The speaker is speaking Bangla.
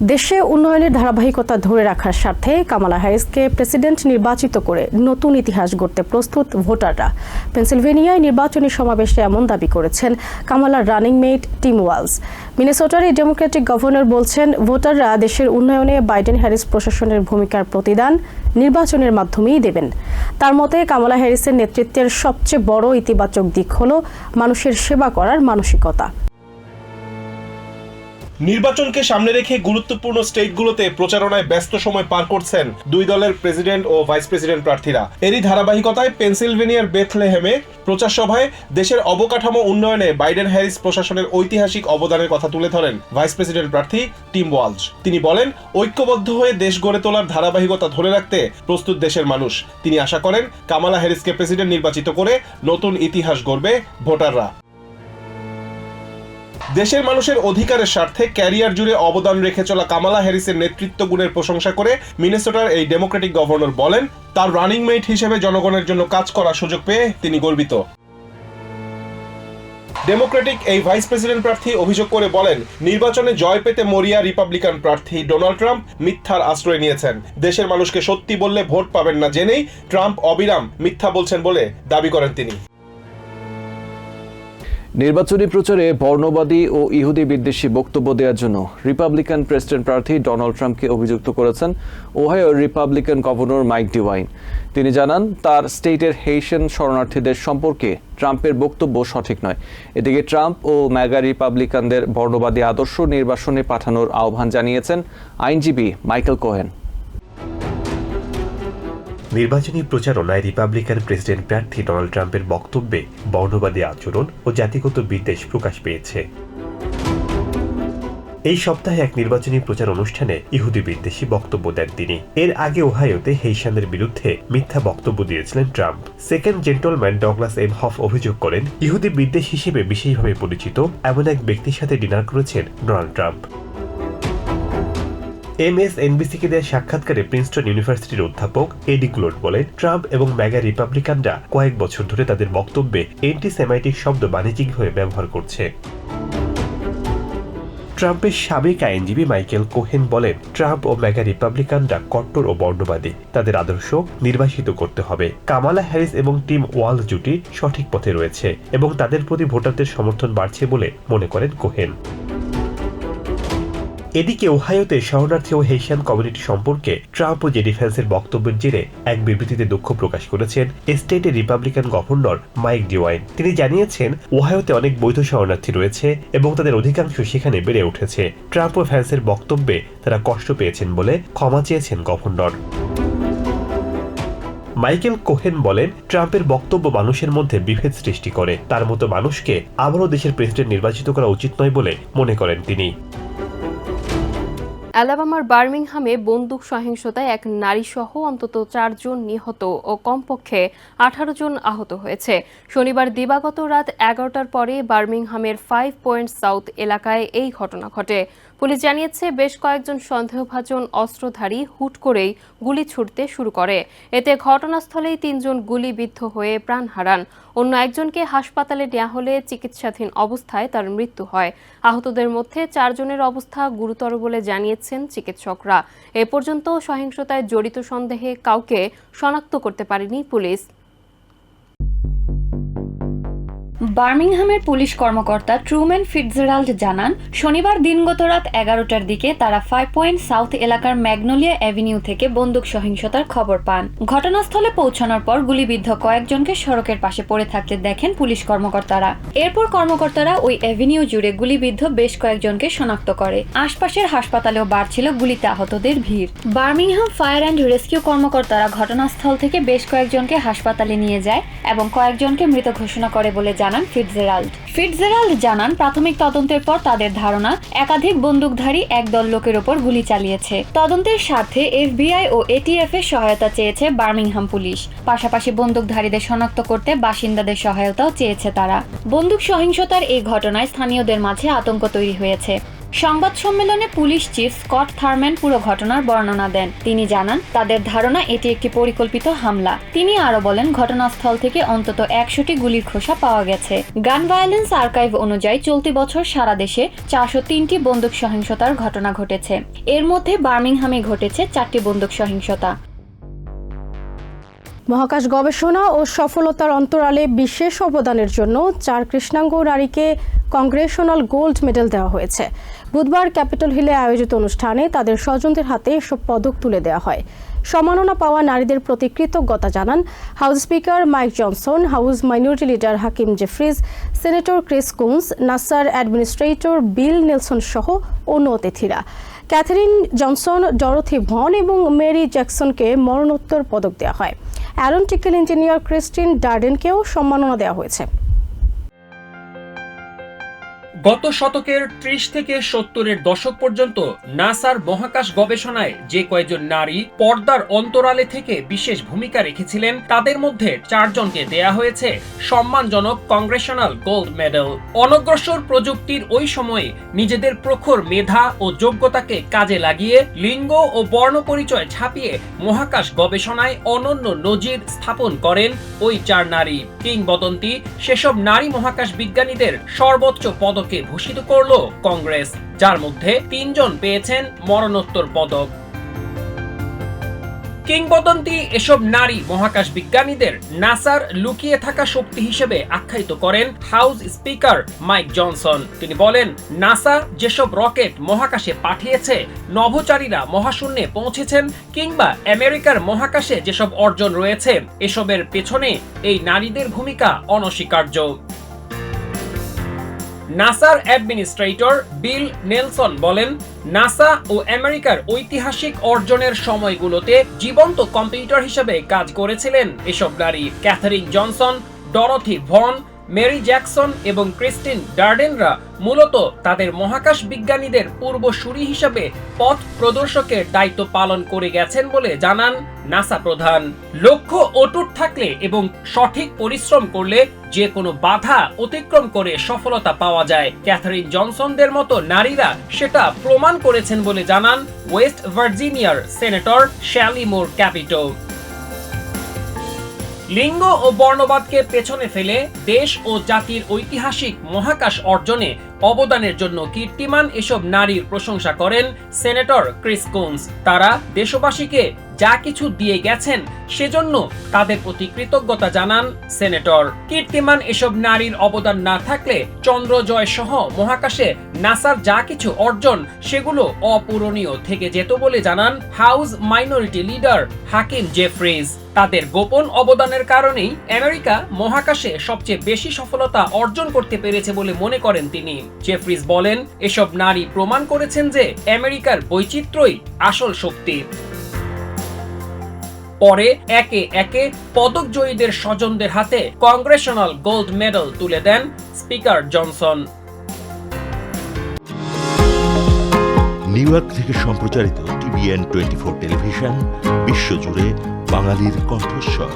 দেশে উন্নয়নের ধারাবাহিকতা ধরে রাখার স্বার্থে কামালা হ্যারিসকে প্রেসিডেন্ট নির্বাচিত করে নতুন ইতিহাস গড়তে প্রস্তুত ভোটাররা। পেনসিলভেনিয়ায় নির্বাচনী সমাবেশে এমন দাবি করেছেন কামালার রানিং মেট টিম ওয়ালস। মিনেসোটার এই ডেমোক্রেটিক গভর্নর বলছেন, ভোটাররা দেশের উন্নয়নে বাইডেন হ্যারিস প্রশাসনের ভূমিকার প্রতিদান নির্বাচনের মাধ্যমেই দেবেন। তার মতে, কামালা হ্যারিসের নেতৃত্বের সবচেয়ে বড় ইতিবাচক দিক হল মানুষের সেবা করার মানসিকতা। নির্বাচনকে সামনে রেখে গুরুত্বপূর্ণ স্টেটগুলোতে প্রচারণায় ব্যস্ত সময় পার করছেন দুই দলের প্রেসিডেন্ট ও ভাইস প্রেসিডেন্ট প্রার্থীরা। এরই ধারাবাহিকতায় পেনসিলভেনিয়ার বেথলেহেমে প্রচার সভায় দেশের অবকাঠামো উন্নয়নে বাইডেন হ্যারিস প্রশাসনের ঐতিহাসিক অবদানের কথা তুলে ধরেন ভাইস প্রেসিডেন্ট প্রার্থী টিম ওয়ালজ তিনি বলেন, ঐক্যবদ্ধ হয়ে দেশ গড়ে তোলার ধারাবাহিকতা ধরে রাখতে প্রস্তুত দেশের মানুষ। তিনি আশা করেন, কামালা হ্যারিসকে প্রেসিডেন্ট নির্বাচিত করে নতুন ইতিহাস গড়বে ভোটাররা। দেশের মানুষের অধিকারের স্বার্থে ক্যারিয়ার জুড়ে অবদান রেখে চলা কামালা হ্যারিসের নেতৃত্ব গুণের প্রশংসা করে মিনেসোটার এই ডেমোক্রেটিক গভর্নর বলেন, তার রানিং মেট হিসেবে জনগণের জন্য কাজ করার সুযোগ পেয়ে তিনি গর্বিত। ডেমোক্রেটিক এই ভাইস প্রেসিডেন্ট প্রার্থী অভিযোগ করে বলেন, নির্বাচনে জয় পেতে মরিয়া রিপাবলিকান প্রার্থী ডোনাল্ড ট্রাম্প মিথ্যার আশ্রয় নিয়েছেন। দেশের মানুষকে সত্যি বললে ভোট পাবেন না জেনেই ট্রাম্প অবিরাম মিথ্যা বলছেন বলে দাবি করেন তিনি। নির্বাচনী প্রচারে বর্ণবাদী ও ইহুদি বিদ্বেষী বক্তব্য দেওয়ার জন্য রিপাবলিকান প্রেসিডেন্ট প্রার্থী ডোনাল্ড ট্রাম্পকে অভিযুক্ত করেছেন Ohio Republican governor Mike DeWine তিনি জানান, তার স্টেটের হেইশন শরণার্থীদের সম্পর্কে ট্রাম্পের বক্তব্য সঠিক নয়। এদিকে ট্রাম্প ও ম্যাগা রিপাবলিকানদের বর্ণবাদী আদর্শ নির্বাসনে পাঠানোর আহ্বান জানিয়েছেন আইনজীবী মাইকেল কোহেন। নির্বাচনী প্রচারণায় রিপাবলিকান প্রেসিডেন্ট প্রার্থী ডোনাল্ড ট্রাম্পের বক্তব্যে বর্ণবাদী আচরণ ও জাতিগত বিদ্বেষ প্রকাশ পেয়েছে। এই সপ্তাহে এক নির্বাচনী প্রচার অনুষ্ঠানে ইহুদি বিদ্বেষী বক্তব্য দেন তিনি। এর আগে ওহাইওতে হেইশানের বিরুদ্ধে মিথ্যা বক্তব্য দিয়েছিলেন Trump. Second gentleman Douglas Emhoff অভিযোগ করেন, ইহুদি বিদ্বেষ হিসেবে বিশেষভাবে পরিচিত এমন এক ব্যক্তির সাথে ডিনার করেছেন ডোনাল্ড ট্রাম্প। এম এস এনবিসিকে দেওয়া সাক্ষাৎকারে প্রিন্সটন ইউনিভার্সিটির অধ্যাপক এডি ক্লোড বলেন, ট্রাম্প এবং ম্যাগা রিপাবলিকানরা কয়েক বছর ধরে তাদের বক্তব্যে এন্টি সেমাইটিক শব্দ বাণিজ্যিকভাবে ব্যবহার করছে। ট্রাম্পের সাবেক আইনজীবী মাইকেল কোহেন বলেন, ট্রাম্প ও ম্যাগা রিপাবলিকানরা কট্টর ও বর্ণবাদী। তাদের আদর্শ নির্বাসিত করতে হবে। কামালা হ্যারিস এবং টিম ওয়াল জুটি সঠিক পথে রয়েছে এবং তাদের প্রতি ভোটারদের সমর্থন বাড়ছে বলে মনে করেন কোহেন। এদিকে ওহাইওতে শরণার্থী ও হেসিয়ান কমিউনিটি সম্পর্কে ট্রাম্প ও জেডি ফ্যান্সের বক্তব্যের জেরে এক বিবৃতিতে দুঃখ প্রকাশ করেছেন স্টেটের রিপাবলিকান গভর্নর মাইক ডিওয়াইন। তিনি জানিয়েছেন ওহাইওতে অনেক বৈধ শরণার্থী রয়েছে এবং তাদের অধিকাংশ সেখানে বেড়ে উঠেছে। ট্রাম্প ও ফ্যান্সের বক্তব্যে তারা কষ্ট পেয়েছেন বলে ক্ষমা চেয়েছেন গভর্নর। মাইকেল কোহেন বলেন, ট্রাম্পের বক্তব্য মানুষের মধ্যে বিভেদ সৃষ্টি করে। তার মতো মানুষকে আবারও দেশের প্রেসিডেন্ট নির্বাচিত করা উচিত নয় বলে মনে করেন তিনি। অ্যালাবামার বার্মিংহামে বন্দুক সহিংসতায় এক নারীসহ অন্তত চারজন নিহত ও কমপক্ষে আঠারো জন আহত হয়েছে। শনিবার দিবাগত রাত এগারোটার পরে বার্মিংহামের ফাইভ পয়েন্ট সাউথ এলাকায় এই ঘটনা ঘটে। পুলিশ জানিয়েছে, বেশ কয়েকজন সন্দেহভাজন অস্ত্রধারী হুট করেই গুলি ছুটতে শুরু করে। এতে ঘটনাস্থলেই তিনজন গুলিবিদ্ধ হয়ে প্রাণ হারান। অন্য একজনকে হাসপাতালে নেওয়া হলে চিকিৎসাধীন অবস্থায় তার মৃত্যু হয়। আহতদের মধ্যে চারজনের অবস্থা গুরুতর বলে জানিয়েছেন চিকিৎসকরা। এ পর্যন্ত সহিংসতায় জড়িত সন্দেহে কাউকে শনাক্ত করতে পারেনি পুলিশ। বার্মিংহামের পুলিশ কর্মকর্তা ট্রুম্যান ফিটজেরাল্ড জানান, শনিবার দিনগত রাত এগারোটার দিকে তারা ফাইভ পয়েন্ট সাউথ এলাকার ম্যাগনোলিয়া অ্যাভিনিউ থেকে বন্দুক সহিংসতার খবর পান। ঘটনাস্থলে পৌঁছানোর পর গুলিবিদ্ধ কয়েকজনকে সড়কের পাশে পড়ে থাকতে দেখেন পুলিশ কর্মকর্তারা। এরপর কর্মকর্তারা ওই অ্যাভিনিউ জুড়ে গুলিবিদ্ধ বেশ কয়েকজনকে শনাক্ত করে। আশপাশের হাসপাতালেও বাড়ছিল গুলিতে আহতদের ভিড়। বার্মিংহাম ফায়ার অ্যান্ড রেস্কিউ কর্মকর্তারা ঘটনাস্থল থেকে বেশ কয়েকজনকে হাসপাতালে নিয়ে যায় এবং কয়েকজনকে মৃত ঘোষণা করে বলে জানান। ফিটজেরাল্ড। ফিটজেরাল্ড জানান, প্রাথমিক তদন্তের পর তাদের ধারণা, একাধিক বন্দুকধারী একদল লোকের ওপর গুলি চালিয়েছে। তদন্তের স্বার্থে এফবিআই ও এটিএফ এর সহায়তা চেয়েছে বার্মিংহাম পুলিশ। পাশাপাশি বন্দুকধারীদের শনাক্ত করতে বাসিন্দাদের সহায়তাও চেয়েছে তারা। বন্দুক সহিংসতার এই ঘটনায় স্থানীয়দের মাঝে আতঙ্ক তৈরি হয়েছে। সংবাদ সম্মেলনে পুলিশ চিফ স্কট থার্ম্যান পুরো ঘটনার বর্ণনা দেন। তিনি জানান, তাদের ধারণা এটি একটি পরিকল্পিত হামলা। তিনি আরও বলেন, ঘটনাস্থল থেকে অন্তত একশোটি গুলির খোসা পাওয়া গেছে। গান ভায়োলেন্স আর্কাইভ অনুযায়ী চলতি বছর সারা দেশে চারশো তিনটি বন্দুক সহিংসতার ঘটনা ঘটেছে। এর মধ্যে বার্মিংহামে ঘটেছে চারটি বন্দুক সহিংসতা। মহাকাশ গবেষণা ও সফলতার অন্তরালে বিশেষ অবদানের জন্য চার কৃষ্ণাঙ্গ নারীকে কংগ্রেশনাল গোল্ড মেডেল দেওয়া হয়েছে। বুধবার ক্যাপিটল হিলে আয়োজিত অনুষ্ঠানে তাদের স্বজনদের হাতে এসব পদক তুলে দেওয়া হয়। সম্মাননা পাওয়া নারীদের প্রতি কৃতজ্ঞতা জানান house speaker Mike Johnson, house minority leader Hakeem Jeffries, senator Chris Coons, নাসার অ্যাডমিনিস্ট্রেটর বিল নেলসন সহ অন্য অতিথিরা। ক্যাথারিন জনসন, ডরথি ভন এবং মেরি জ্যাকসনকে মরণোত্তর পদক দেওয়া হয়। অ্যারোনটিক্যাল ইঞ্জিনিয়ার ক্রিস্টিন ডার্ডেনকেও সম্মাননা দেওয়া হয়েছে। গত শতকের ত্রিশ থেকে সত্তরের দশক পর্যন্ত নাসার মহাকাশ গবেষণায় যে কয়েকজন নারী পর্দার অন্তরালে থেকে বিশেষ ভূমিকা রেখেছিলেন, তাদের মধ্যে চারজনকে দেয়া হয়েছে সম্মানজনক কংগ্রেশনাল গোল্ড মেডেল। অনগ্রসর প্রযুক্তির ওই সময়ে নিজেদের প্রখর মেধা ও যোগ্যতাকে কাজে লাগিয়ে লিঙ্গ ও বর্ণ পরিচয় ছাপিয়ে মহাকাশ গবেষণায় অনন্য নজির স্থাপন করেন ওই চার নারী। কিংবদন্তি সেসব নারী মহাকাশ বিজ্ঞানীদের সর্বোচ্চ পদকে ভূষিত করল কংগ্রেস, যার মধ্যে তিনজন পেয়েছেন মরণোত্তর পদক। কিংবদন্তি এসব নারী মহাকাশ বিজ্ঞানীদের নাসার লুকিয়ে থাকা শক্তি হিসেবে আখ্যায়িত করেন হাউস স্পিকার মাইক জনসন। তিনি বলেন, নাসা যেসব রকেট মহাকাশে পাঠিয়েছে, নভোচারীরা মহাশূন্যে পৌঁছেছেন কিংবা আমেরিকার মহাকাশে যেসব অর্জন রয়েছে, এসবের পেছনে এই নারীদের ভূমিকা অনস্বীকার্য। নাসার অ্যাডমিনিস্ট্রেটর বিল নেলসন বলেন, নাসা ও আমেরিকার ঐতিহাসিক অর্জনের সময়গুলোতে জীবন্ত কম্পিউটার হিসেবে কাজ করেছিলেন এসব নারী। Katherine Johnson, Dorothy Vaughan Mary Jackson এবং ক্রিস্টিন ডার্ডেনরা মূলত তাদের মহাকাশ বিজ্ঞানীদের পূর্বসূরি হিসাবে পথ প্রদর্শকের দায়িত্ব পালন করে গেছেন বলে জানান নাসা প্রধান। লক্ষ্য অটুট থাকলে এবং সঠিক পরিশ্রম করলে যে কোনো বাধা অতিক্রম করে সফলতা পাওয়া যায়। ক্যাথারিন জনসনদের মতো নারীরা সেটা প্রমাণ করেছেন বলে জানান ওয়েস্ট ভার্জিনিয়ার সেনেটর শ্যালি মোর ক্যাপিটো। লিঙ্গ ও বর্ণবাদকে পেছনে ফেলে দেশ ও জাতির ঐতিহাসিক মহাকাশ অর্জনে অবদানের জন্য কীর্তিমান এসব নারীর প্রশংসা করেন সেনেটর ক্রিস কুন্স। তারা দেশবাসীকে যা কিছু দিয়ে গেছেন, সেজন্য তাদের প্রতি কৃতজ্ঞতা জানান সেনেটর। কীর্তিমান এসব নারীর অবদান না থাকলে চন্দ্রজয় সহ মহাকাশে নাসার যা কিছু অর্জন, সেগুলো অপূরণীয় থেকে যেত বলে জানান house minority leader Hakeem Jeffries. তাদের গোপন অবদানের কারণেই আমেরিকা মহাকাশে সবচেয়ে বেশি সফলতা অর্জন করতে পেরেছে বলে মনে করেন তিনি। জেফ্রিজ বলেন, এসব নারী প্রমাণ করেছেন যে আমেরিকার বৈচিত্র্যই আসল শক্তি। পরে একে একে পদক জয়ীদের স্বজনদের হাতে কংগ্রেশনাল গোল্ড মেডেল তুলে দেন স্পিকার জনসন। নিউ ইয়র্ক থেকে সম্প্রচারিত টিভিএন টোয়েন্টি ফোর টেলিভিশন, বিশ্বজুড়ে বাঙালির কণ্ঠস্বর।